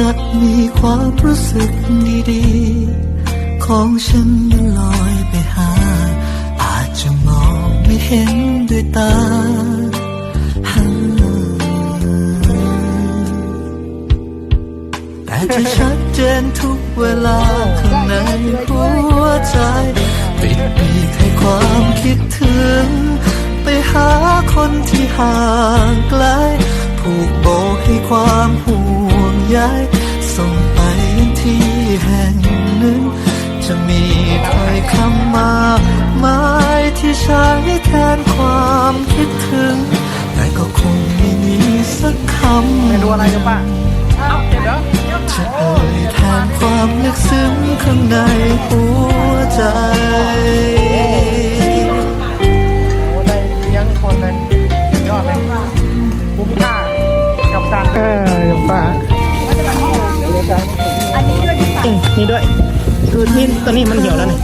จะมีความรู้สึกดีๆ ของฉันมันลอยไปหา อาจจะมองไม่เห็นด้วยตาแต่จะชัดเจนทุกเวลาข้างในหัวใจปิดปีกให้ความคิดถึง ไปหาคนที่ห่างไกลผูกโบให้ความห่ว งใยส่งไปยังที่แห่งหนึ่ง จะมีถ้อยคำมากมายที่ใช้แทนความคิดถึง แต่ก็คงไม่มีสักคำเมนูอะไรกันป้าเอาเดี๋ยวจะเอ่ยแทนความลึกซึ้งข้างในหัวใจโอ้ได้เลี้ยงคนเลยสุดยอดเลยคุ้มค่ากับการ อืมนี่ด้วย คือนี่ตัวนี้มันเหี่ยวแล้วนี่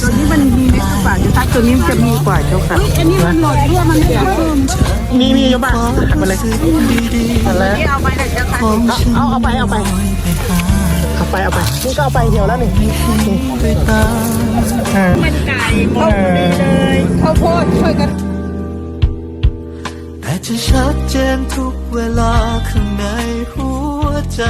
ตัวนี้มันมีเล็กกว่าอยู่ทักตัวนี้มันจะมีกว่าเจ้าค่ะอันนี้มันหลดรั่วมันเสียเพิ่มมีมีอยู่ป้าหักไปเลยดีหักแล้วนี่เอาไปเลยเจ้าค่ะๆของฉันเอาเอาไปเอาไปลอยไปหาเอาไปเอาไปนี่ก็เอาไปเหี่ยวแล้วนี่ด้วยตาอ่ามันไก่พวกนี้เลยข้าวโพดช่วยกันแต่จะชัดเจนทุกเวลาข้างในหัวใจ